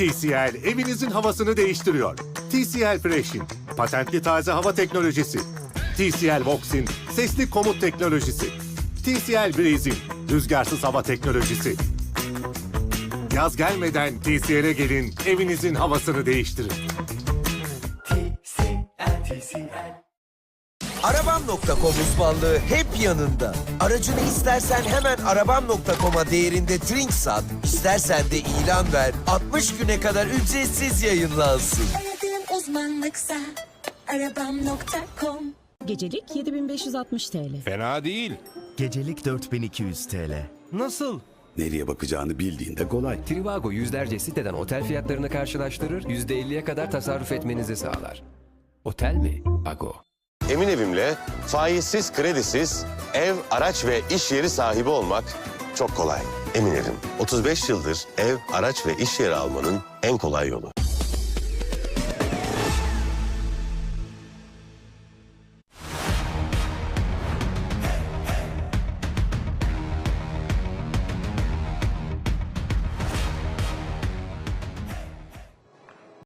TCL evinizin havasını değiştiriyor. TCL Fresh'in patentli taze hava teknolojisi. TCL Vox'in sesli komut teknolojisi. TCL Breeze'in rüzgarsız hava teknolojisi. Yaz gelmeden TCL'e gelin, evinizin havasını değiştirin. Arabam.com uzmanlığı hep yanında. Aracını istersen hemen arabam.com'a değerinde trink sat, istersen de ilan ver, 60 güne kadar ücretsiz yayınlansın. Aradığın uzmanlıksa arabam.com Gecelik 7560 TL. Fena değil. Gecelik 4200 TL. Nasıl? Nereye bakacağını bildiğinde kolay. Trivago yüzlerce siteden otel fiyatlarını karşılaştırır, %50'ye kadar tasarruf etmenizi sağlar. Otel mi? Ago. Emin Evim'le faizsiz, kredisiz ev, araç ve iş yeri sahibi olmak çok kolay. Emin Evim. 35 yıldır ev, araç ve iş yeri almanın en kolay yolu.